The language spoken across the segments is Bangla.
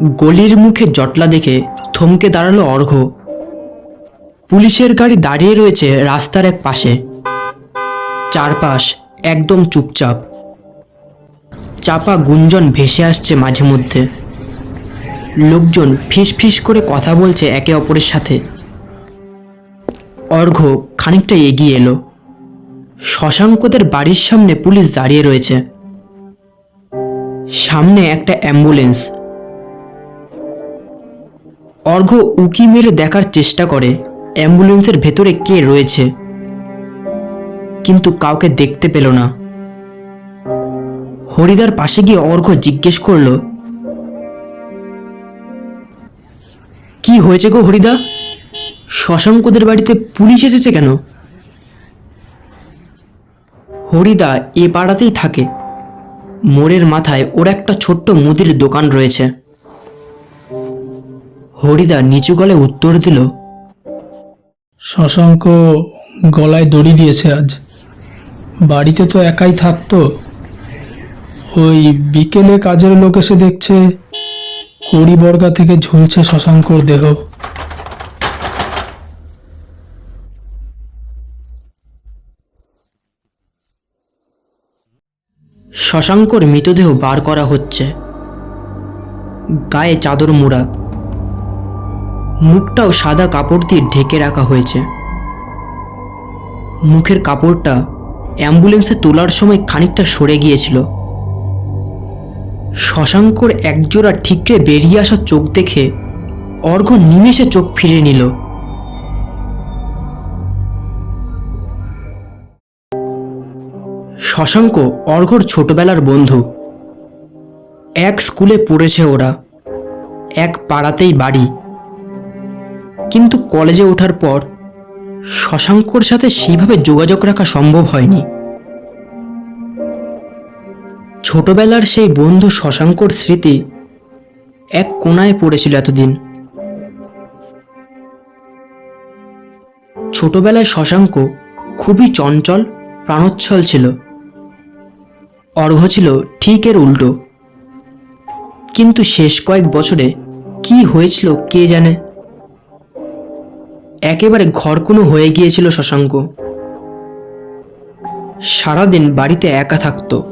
গলির মুখে জটলা দেখে থমকে দাঁড়াল অর্ঘ। পুলিশের গাড়ি দাঁড়িয়ে রয়েছে রাস্তার এক পাশে। চারপাশ একদম চুপচাপ। চাপা গুঞ্জন ভেসে আসছে মাঝে মধ্যে। লোকজন ফিস ফিস করে কথা বলছে একে অপরের সাথে। অর্ঘ খানিকটা এগিয়ে এলো। শশাঙ্কদের বাড়ির সামনে পুলিশ দাঁড়িয়ে রয়েছে। সামনে একটা অ্যাম্বুলেন্স। অর্ঘ উকি মেরে দেখার চেষ্টা করে। অ্যাম্বুলেন্সের ভেতরে কে রয়েছে? কিন্তু কাউকে দেখতে পেল না। হরিদার পাশে গিয়ে অর্ঘ জিজ্ঞেস করল, কি হয়েছে গো হরিদা? শশাঙ্কদের বাড়িতে পুলিশ এসেছে কেন? হরিদা এ পাড়াতেই থাকে। মোড়ের মাথায় ওর একটা ছোট্ট মুদির দোকান রয়েছে। হরিদা নিচু গলে উত্তর দিল শশাঙ্ক গলায় দড়ি দিয়েছে আজ। বাড়িতে তো একাই থাকতো। ওই বিকেলে কাজের লোক এসে দেখছে কড়িবর্গা থেকে ঝুলছে শশাঙ্কর দেহ। শশাঙ্কর মৃতদেহ বার করা হচ্ছে। গায়ে চাদর মোড়া। মুখটাও সাদা কাপড় দিয়ে ঢেকে রাখা হয়েছে। মুখের কাপড়টা অ্যাম্বুলেন্সে তোলার সময় খানিকটা সরে গিয়েছিল। শশাঙ্কর একজোড়া ঠিকরে বেরিয়ে আসা চোখ দেখে অর্ঘ নিমেষে চোখ ফিরে নিল। শশাঙ্ক অর্ঘর ছোটবেলার বন্ধু। এক স্কুলে পড়েছে ওরা। এক পাড়াতেই বাড়ি। কিন্তু কলেজে ওঠার পর শশাঙ্কর সাথে সেইভাবে যোগাযোগ রাখা সম্ভব হয়নি। ছোটবেলার সেই বন্ধু শশাঙ্কর স্মৃতি এক কোনায় পড়েছিল এতদিন। ছোটবেলায় শশাঙ্ক খুবই চঞ্চল, প্রাণোচ্ছল ছিল। অর্ঘ ছিল ঠিক এর উল্টো। কিন্তু শেষ কয়েক বছরে কি হয়েছিল কে জানে? একেবারে ঘরকুনো হয়ে গিয়েছিল শশাঙ্ক। সারাদিন বাড়িতে একা থাকতো।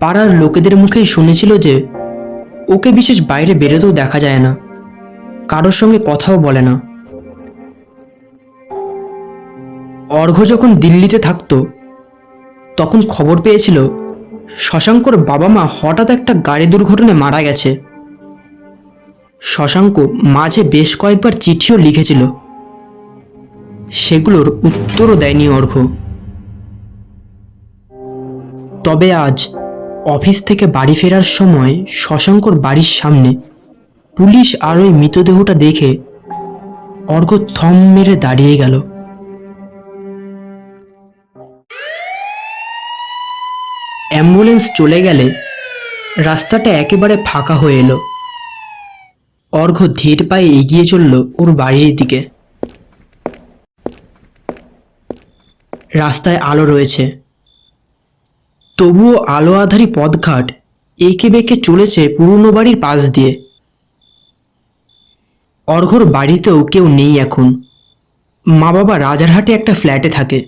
পাড়ার লোকেদের মুখেই শুনেছিল যে, ওকে বিশেষ বাইরে বেরোতেও দেখা যায় না। কারোর সঙ্গে কথাও বলে না। অর্ঘ যখন দিল্লিতে থাকতো, তখন খবর পেয়েছিল, শশাঙ্কর বাবা মা হঠাৎ একটা গাড়ি দুর্ঘটনায় মারা গেছে। শশাঙ্ক মাঝে বেশ কয়েকবার চিঠিও লিখেছিল। সেগুলোর উত্তরও দেয়নি অর্ঘ। তবে আজ অফিস থেকে বাড়ি ফেরার সময় শশাঙ্কর বাড়ির সামনে পুলিশ আর ওই মৃতদেহটা দেখে অর্ঘ থম মেরে দাঁড়িয়ে গেল। অ্যাম্বুলেন্স চলে গেলে রাস্তাটা একেবারে ফাঁকা হয়ে এলো। অর্ঘ ধীর পায়ে এগিয়ে চলল ওর বাড়ির দিকে। রাস্তায় আলো রয়েছে। তবুও আলো আধারী পথঘাট এঁকে বেঁকে চলেছে পুরনো বাড়ির পাশ দিয়ে। অর্ঘর বাড়িতেও কেউ নেই এখন। মা বাবা রাজারহাটে একটা ফ্ল্যাটে থাকে।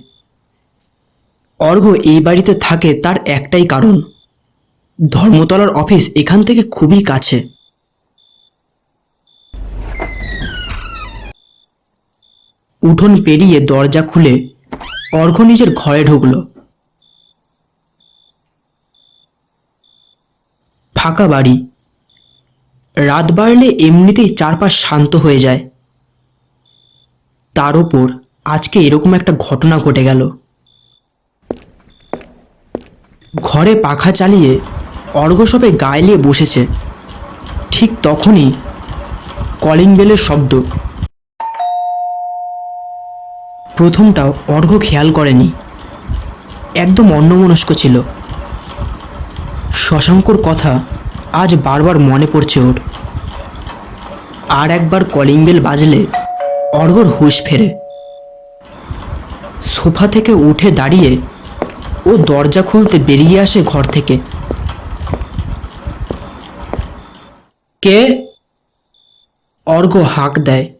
অর্ঘ এই বাড়িতে থাকে তার একটাই কারণ। ধর্মতলার অফিস এখান থেকে খুবই কাছে। উঠোন পেরিয়ে দরজা খুলে অর্ঘ নিজের ঘরে ঢুকলো। ফাঁকা বাড়ি। রাত বাড়লে এমনিতেই চারপাশ শান্ত হয়ে যায়। তার ওপর আজকে এরকম একটা ঘটনা ঘটে গেল। ঘরে পাখা চালিয়ে অর্ঘ সবে গায়ে বসেছে। ঠিক তখনই কলিং বেলের শব্দ। প্রথমটা অর্ঘ খেয়াল করেনি। একদম অন্যমনস্ক ছিল। শশাঙ্কর কথা আজ বারবার মনে পড়ছে ওর। আর একবার কলিং বেল বাজলে অর্ঘর হুঁশ ফেরে। সোফা থেকে উঠে দাঁড়িয়ে ও দরজা খুলতে বেরিয়ে আসে ঘর থেকে। কে? অর্ঘ হাঁক দেয়।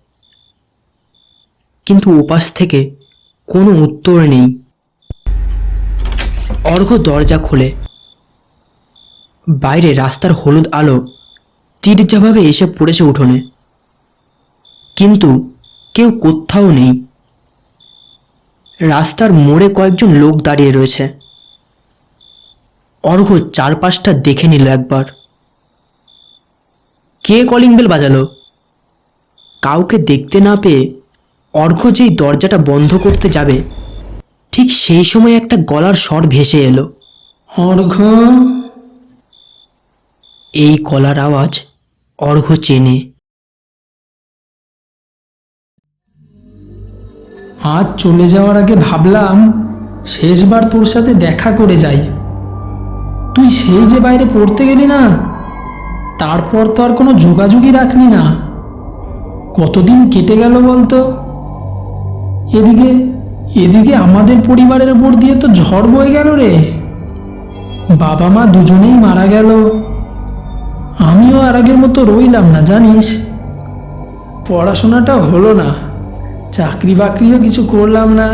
কিন্তু ওপাশ থেকে কোনো উত্তর নেই। অর্ঘ দরজা খোলে। বাইরে রাস্তার হলুদ আলো তীর্যাভাবে এসে পড়েছে উঠোনে। কিন্তু কেউ কোথাও নেই। রাস্তার মোড়ে কয়েকজন লোক দাঁড়িয়ে রয়েছে। অর্ঘ চারপাশটা দেখে নিল একবার। কে কলিং বেল বাজালো? কাউকে দেখতে না পেয়ে অর্ঘ যেই দরজাটা বন্ধ করতে যাবে ঠিক সেই সময় একটা গলার স্বর ভেসে এলো। অর্ঘ এই গলার আওয়াজ অর্ঘ চেনে। আজ চলে যাওয়ার আগে ভাবলাম শেষবার তোর সাথে দেখা করে যাই। তুই সেই যে বাইরে পড়তে গেলি না তারপর তো আর কোনো যোগাযোগই রাখলি না। কতদিন কেটে গেল বলতো? এদিকে এদিকে আমাদের পরিবারের উপর দিয়ে তো ঝড় বয়ে গেল রে। বাবা মা দুজনেই মারা গেল। আমিও আর আগের মতো রইলাম না, জানিস? পড়াশোনাটা হলো না চাকরি বাকরিও কিছু করলাম না।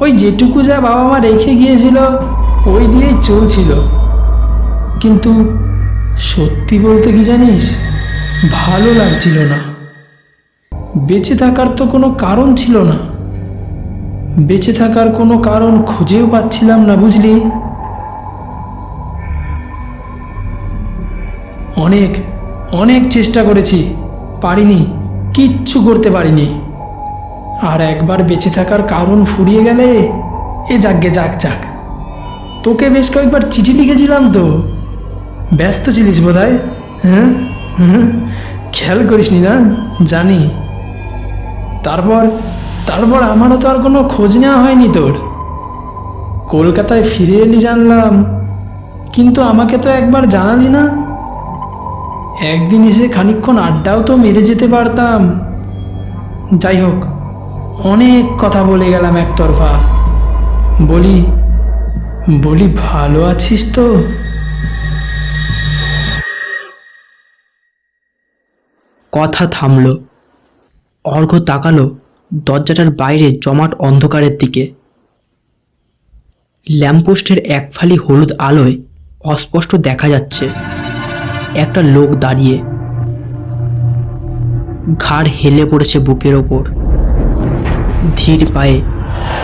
ওই যেটুকু যা বাবা মা রেখে গিয়েছিল, ওই দিয়েই চলছিল। কিন্তু সত্যি বলতে কি জানিস, ভালো লাগছিল না। বেঁচে থাকার তো কোনো কারণ ছিল না। বেঁচে থাকার কোনো কারণ খুঁজেও পাচ্ছিলাম না, বুঝলি? অনেক অনেক চেষ্টা করেছি, পারিনি, কিচ্ছু করতে পারিনি। আর একবার বেঁচে থাকার কারণ ফুরিয়ে গেলে এ যাকগে যাক যাক। তোকে বেশ কয়েকবার চিঠি লিখেছিলাম তো। ব্যস্ত ছিলিস বোধ হয় হ্যাঁ? হ্যাঁ? খেয়াল করিসনি না? জানি। তারপর তারপর আমারও তো আর কোনো খোঁজ নেওয়া হয়নি তোর। কলকাতায় ফিরে এলি জানলাম, কিন্তু আমাকে তো একবার জানালি না। একদিন এসে খানিকক্ষণ আড্ডাও তো মেরে যেতে পারতাম। যাই হোক, অনেক কথা বলে গেলাম একতরফা। বলি বলি ভালো আছিস তো? কথা থামল। অর্ঘ তাকালো দরজাটার বাইরে জমাট অন্ধকারের দিকে। ল্যাম্পপোস্টের এক ফালি হলুদ আলোয় অস্পষ্ট দেখা যাচ্ছে একটা লোক দাঁড়িয়ে। ঘাড় হেলে পড়েছে বুকের ওপর। ধীর পায়ে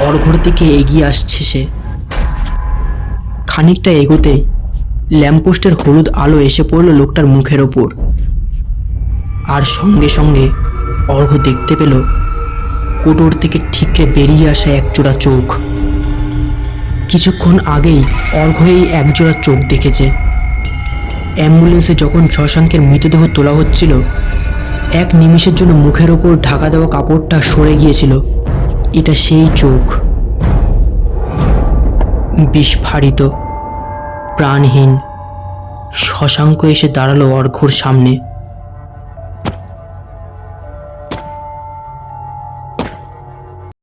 অর্ঘর দিকে এগিয়ে আসছে সে। খানিকটা এগোতেই ল্যাম্পপোস্টের হলুদ আলো এসে পড়ল লোকটার মুখের ওপর। আর সঙ্গে সঙ্গে অর্ঘ দেখতে পেল কোটর থেকে ঠিকরে বেরিয়ে আসা একজোড়া চোখ। কিছুক্ষণ আগেই অর্ঘ এই একজোড়া চোখ দেখেছে। অ্যাম্বুলেন্সে যখন শশাঙ্কের মৃতদেহ তোলা হচ্ছিল, এক নিমিষের জন্য মুখের ওপর ঢাকা দেওয়া কাপড়টা সরে গিয়েছিল। এটা সেই চোখ। বিস্ফারিত, প্রাণহীন, শশাঙ্ক এসে দাঁড়াল অর্ঘর সামনে।